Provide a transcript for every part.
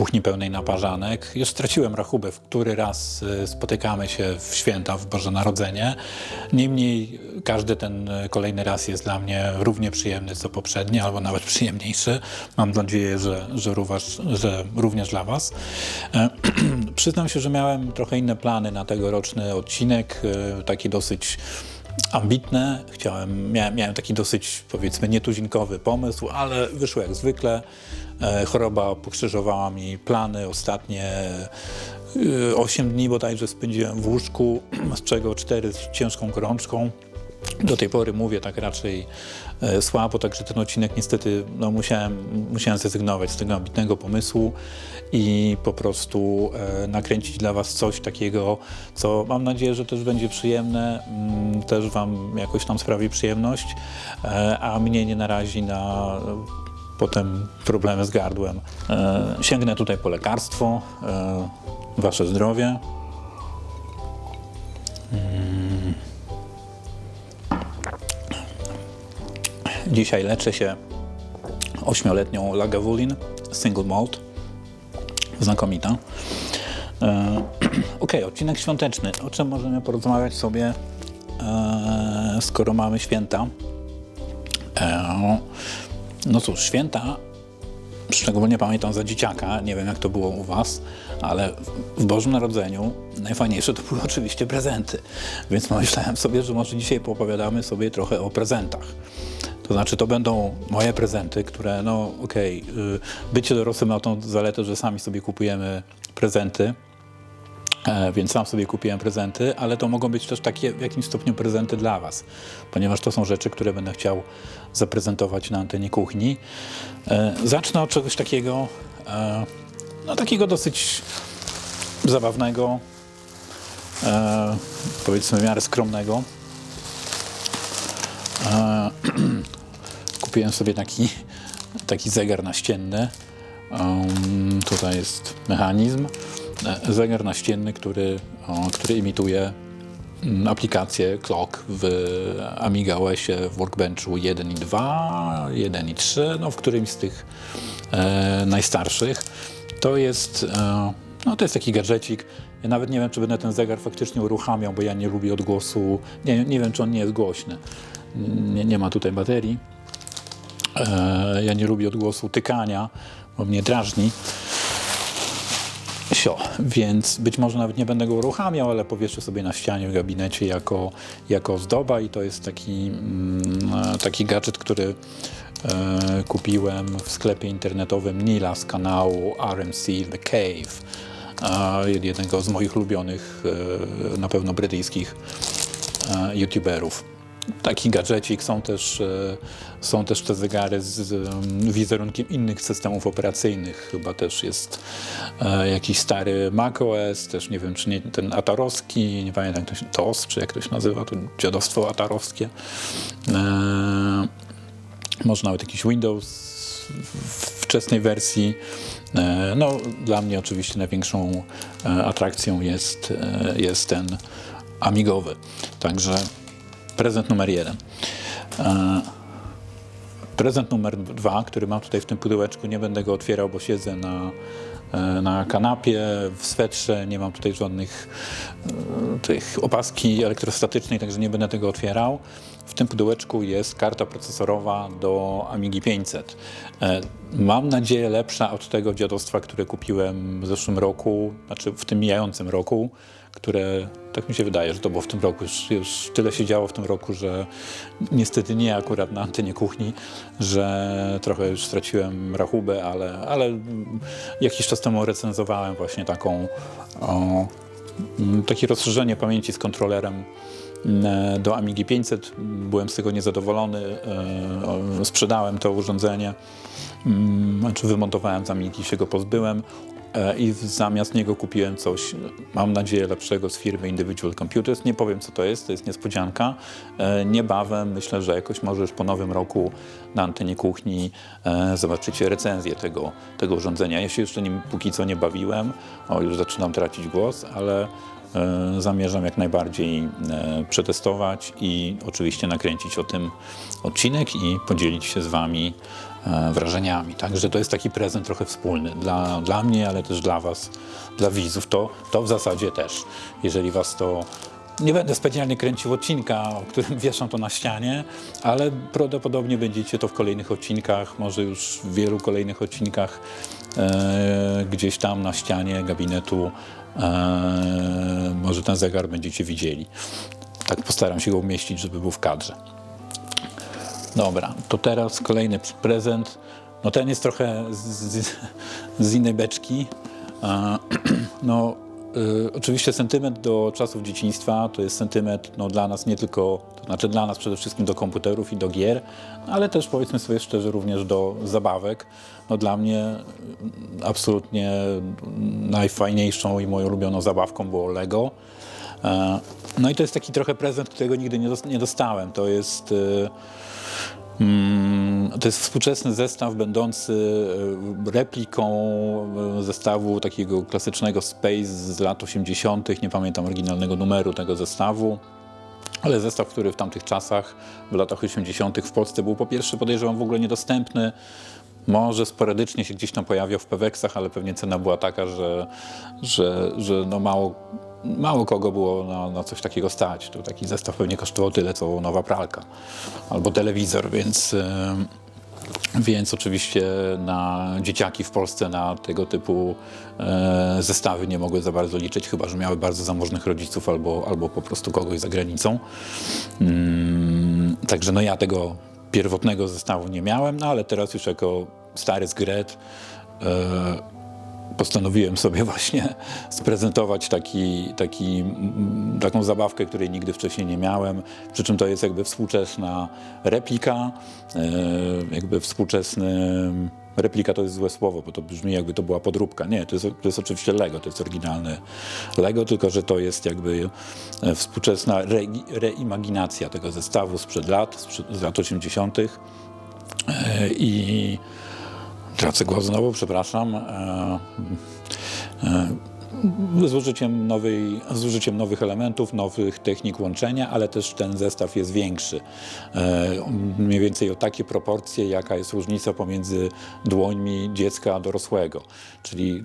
kuchni pełnej naparzanek. Już straciłem rachubę, w który raz e, spotykamy się w święta, w Boże Narodzenie. Niemniej każdy ten e, kolejny raz jest dla mnie równie przyjemny co poprzedni, albo nawet przyjemniejszy. Mam nadzieję, że, że, również, że również dla Was. E, Przyznam się, że miałem trochę inne plany na tegoroczny odcinek, e, taki dosyć ambitne. Chciałem, miałem, miałem taki dosyć, powiedzmy, nietuzinkowy pomysł, ale wyszło jak zwykle. E, Choroba pokrzyżowała mi plany. Ostatnie e, 8 dni bodajże spędziłem w łóżku, z czego 4 z ciężką gorączką. Do tej pory mówię tak raczej e, słabo, także ten odcinek niestety no, musiałem, musiałem zrezygnować z tego ambitnego pomysłu i po prostu e, nakręcić dla Was coś takiego, co mam nadzieję, że też będzie przyjemne, mm, też Wam jakoś tam sprawi przyjemność, e, a mnie nie narazi na e, potem problemy z gardłem. E, sięgnę tutaj po lekarstwo, e, Wasze zdrowie. Dzisiaj leczę się ośmioletnią Lagavulin Single Malt. Znakomita. E, ok, odcinek świąteczny. O czym możemy porozmawiać sobie, e, skoro mamy święta? E, no cóż, święta, szczególnie pamiętam za dzieciaka, nie wiem jak to było u Was, ale w Bożym Narodzeniu najfajniejsze to były oczywiście prezenty. Więc pomyślałem sobie, że może dzisiaj poopowiadamy sobie trochę o prezentach. To znaczy, to będą moje prezenty, które, no okej, y, bycie dorosłym ma tą zaletę, że sami sobie kupujemy prezenty, E, więc sam sobie kupiłem prezenty, ale to mogą być też takie w jakimś stopniu prezenty dla Was, ponieważ to są rzeczy, które będę chciał zaprezentować na antenie kuchni. E, Zacznę od czegoś takiego, e, no takiego dosyć zabawnego, powiedzmy w miarę skromnego. Kupiłem sobie taki, taki zegar naścienny. Um, tutaj jest mechanizm. E, Zegar naścienny, który, o, który imituje mm, aplikację Clock w Amiga OSie w Workbenchu 1 i 2, 1 i 3, no w którymś z tych e, najstarszych. To jest, e, no to jest taki gadżecik. Ja nawet nie wiem, czy będę ten zegar faktycznie uruchamiał, bo ja nie lubię odgłosu. Nie, nie wiem, czy on nie jest głośny. Nie, nie ma tutaj baterii. E, ja nie lubię odgłosu tykania, bo mnie drażni. Sio, więc być może nawet nie będę go uruchamiał, ale powieszę sobie na ścianie w gabinecie jako, jako ozdoba i to jest taki, mm, taki gadżet, który e, kupiłem w sklepie internetowym Nila z kanału RMC The Cave, e, jednego z moich ulubionych, e, na pewno brytyjskich e, youtuberów. Taki gadżecik, są też, e, są też te zegary z em, wizerunkiem innych systemów operacyjnych. Chyba też jest e, jakiś stary macOS, też nie wiem, czy nie ten atarowski, nie pamiętam, jak to się, TOS, czy jak to się nazywa, to dziadostwo atarowskie. E, może nawet jakiś Windows w wczesnej wersji. No, dla mnie oczywiście największą atrakcją jest, jest ten amigowy. Także prezent numer jeden. E, Prezent numer dwa, który mam tutaj w tym pudełeczku, nie będę go otwierał, bo siedzę na, e, na kanapie, w swetrze, nie mam tutaj żadnych e, tych opaski elektrostatycznej, także nie będę tego otwierał. W tym pudełeczku jest karta procesorowa do Amigi 500. E, Mam nadzieję lepsza od tego dziadostwa, które kupiłem w zeszłym roku, znaczy w tym mijającym roku, które, tak mi się wydaje, że to było w tym roku, już, już tyle się działo w tym roku, że niestety nie akurat na antenie kuchni, że trochę już straciłem rachubę, ale, ale jakiś czas temu recenzowałem właśnie taką, o, takie rozszerzenie pamięci z kontrolerem do Amigi 500. Byłem z tego niezadowolony, e, sprzedałem to urządzenie, mm, znaczy wymontowałem z Amigi, się go pozbyłem. e, i w- zamiast niego kupiłem coś, mam nadzieję, lepszego z firmy Individual Computers. Nie powiem, co to jest, to jest niespodzianka. E, Niebawem, myślę, że jakoś może już po nowym roku na antenie kuchni e, zobaczycie recenzję tego, tego urządzenia. Ja się jeszcze nim póki co nie bawiłem, o, już zaczynam tracić głos, ale e, zamierzam jak najbardziej e, przetestować i oczywiście nakręcić o tym odcinek i podzielić się z Wami e, wrażeniami. Także to jest taki prezent trochę wspólny dla, dla mnie, ale też dla Was, dla widzów. To, to w zasadzie też, jeżeli Was to nie będę specjalnie kręcił odcinka, w którym wieszam to na ścianie, ale prawdopodobnie będziecie to w kolejnych odcinkach, może już w wielu kolejnych odcinkach e, gdzieś tam na ścianie gabinetu e, może ten zegar będziecie widzieli. Tak postaram się go umieścić, żeby był w kadrze. Dobra, to teraz kolejny prezent. No ten jest trochę z, z, z innej beczki. No, y, oczywiście sentyment do czasów dzieciństwa to jest sentyment no, dla nas nie tylko, znaczy dla nas przede wszystkim do komputerów i do gier, ale też powiedzmy sobie szczerze również do zabawek. No, dla mnie y, absolutnie najfajniejszą i moją ulubioną zabawką było Lego. E, No i to jest taki trochę prezent, którego nigdy nie dos- nie dostałem. To jest... y, Mm, To jest współczesny zestaw będący e, repliką e, zestawu takiego klasycznego Space z lat 80. Nie pamiętam oryginalnego numeru tego zestawu. Ale zestaw, który w tamtych czasach, w latach 80. w Polsce był po pierwsze podejrzewam w ogóle niedostępny. Może sporadycznie się gdzieś tam pojawiał w Peweksach, ale pewnie cena była taka, że, że, że no mało, mało kogo było na, na coś takiego stać. To taki zestaw pewnie kosztował tyle, co nowa pralka albo telewizor, więc... em, więc oczywiście na dzieciaki w Polsce na tego typu e, zestawy nie mogły za bardzo liczyć, chyba że miały bardzo zamożnych rodziców albo, albo po prostu kogoś za granicą. Mm, także no ja tego pierwotnego zestawu nie miałem, no ale teraz już jako stary zgret e, postanowiłem sobie właśnie sprezentować taki, taki, mm, taką zabawkę, której nigdy wcześniej nie miałem. Przy czym to jest jakby współczesna replika, e, jakby współczesny. Replika to jest złe słowo, bo to brzmi jakby to była podróbka. Nie, to jest, to jest oczywiście Lego, to jest oryginalne Lego, tylko że to jest jakby e, współczesna re, reimaginacja tego zestawu sprzed lat, sprzed, z lat 80. E, I Tracę głos znowu, przepraszam. E, e, Z użyciem, nowej, z użyciem nowych elementów, nowych technik łączenia, ale też ten zestaw jest większy. E, Mniej więcej o takie proporcje, jaka jest różnica pomiędzy dłońmi dziecka a dorosłego. Czyli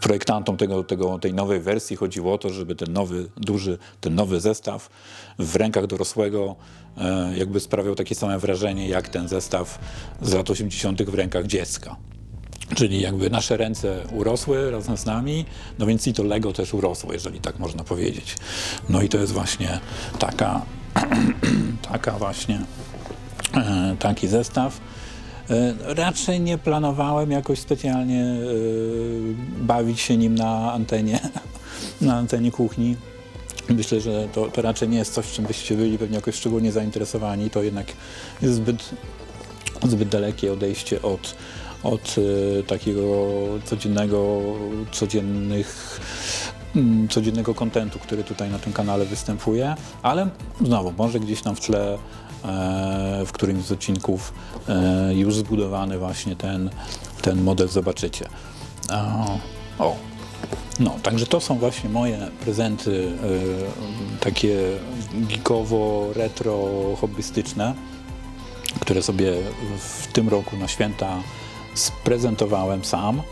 projektantom tego, tego, tej nowej wersji chodziło o to, żeby ten nowy, duży, ten nowy zestaw w rękach dorosłego e, jakby sprawiał takie same wrażenie, jak ten zestaw z lat 80. w rękach dziecka. Czyli jakby nasze ręce urosły razem z nami, no więc i to Lego też urosło, jeżeli tak można powiedzieć. No i to jest właśnie taka, taka właśnie, e, taki zestaw. E, Raczej nie planowałem jakoś specjalnie e, bawić się nim na antenie, na antenie kuchni. Myślę, że to, to raczej nie jest coś, czym byście byli pewnie jakoś szczególnie zainteresowani. To jednak jest zbyt, zbyt dalekie odejście od, od e, takiego codziennego, codziennych mm, codziennego kontentu, który tutaj na tym kanale występuje, ale znowu, może gdzieś tam w tle w którymś z odcinków e, już zbudowany właśnie ten, ten model zobaczycie. O. No, także to są właśnie moje prezenty e, takie geekowo, retro, hobbystyczne, które sobie w tym roku na święta sprezentowałem sam.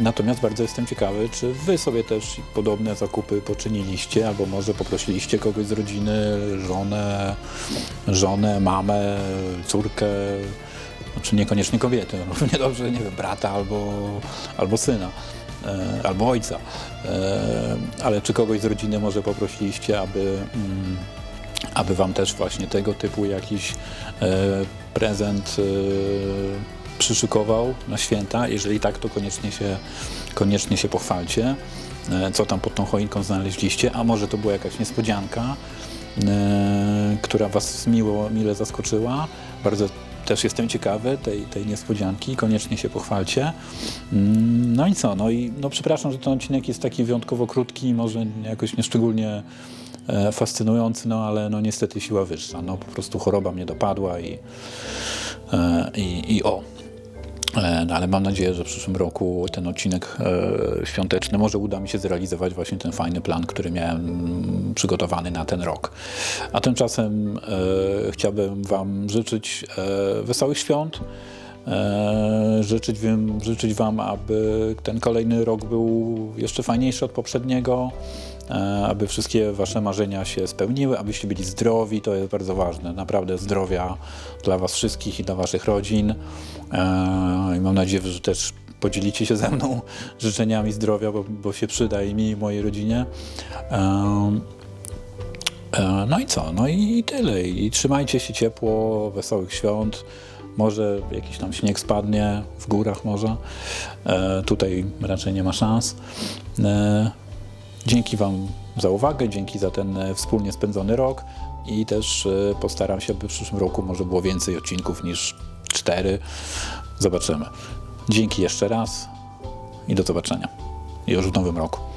Natomiast bardzo jestem ciekawy, czy wy sobie też podobne zakupy poczyniliście, albo może poprosiliście kogoś z rodziny, żonę, żonę, mamę, córkę, znaczy niekoniecznie kobiety, no, równie dobrze, nie wiem, brata albo, albo syna, e, albo ojca. E, ale czy kogoś z rodziny może poprosiliście, aby, mm, aby wam też właśnie tego typu jakiś e, prezent przyszykował na święta. Jeżeli tak, to koniecznie się, koniecznie się pochwalcie, e, co tam pod tą choinką znaleźliście, a może to była jakaś niespodzianka, e, która Was miło, mile zaskoczyła. Bardzo też jestem ciekawy tej, tej niespodzianki, koniecznie się pochwalcie. Mm, No i co, no i no przepraszam, że ten odcinek jest taki wyjątkowo krótki, może jakoś nieszczególnie e, fascynujący, no ale no niestety siła wyższa. No po prostu choroba mnie dopadła i, i, i o. E, No, ale mam nadzieję, że w przyszłym roku ten odcinek e, świąteczny może uda mi się zrealizować właśnie ten fajny plan, który miałem mm, przygotowany na ten rok. A tymczasem e, chciałbym Wam życzyć e, wesołych świąt. E, życzyć, życzyć Wam, aby ten kolejny rok był jeszcze fajniejszy od poprzedniego, aby wszystkie Wasze marzenia się spełniły, abyście byli zdrowi, to jest bardzo ważne. Naprawdę zdrowia dla Was wszystkich i dla Waszych rodzin. E, I mam nadzieję, że też podzielicie się ze mną życzeniami zdrowia, bo, bo się przyda i mi, i mojej rodzinie. E, E, No i co? No i tyle. I trzymajcie się ciepło, wesołych świąt. Może jakiś tam śnieg spadnie, w górach może. E, tutaj raczej nie ma szans. E, dzięki Wam za uwagę, dzięki za ten e, wspólnie spędzony rok i też e, postaram się, by w przyszłym roku może było więcej odcinków niż cztery. Zobaczymy. Dzięki jeszcze raz i do zobaczenia. Już w nowym roku.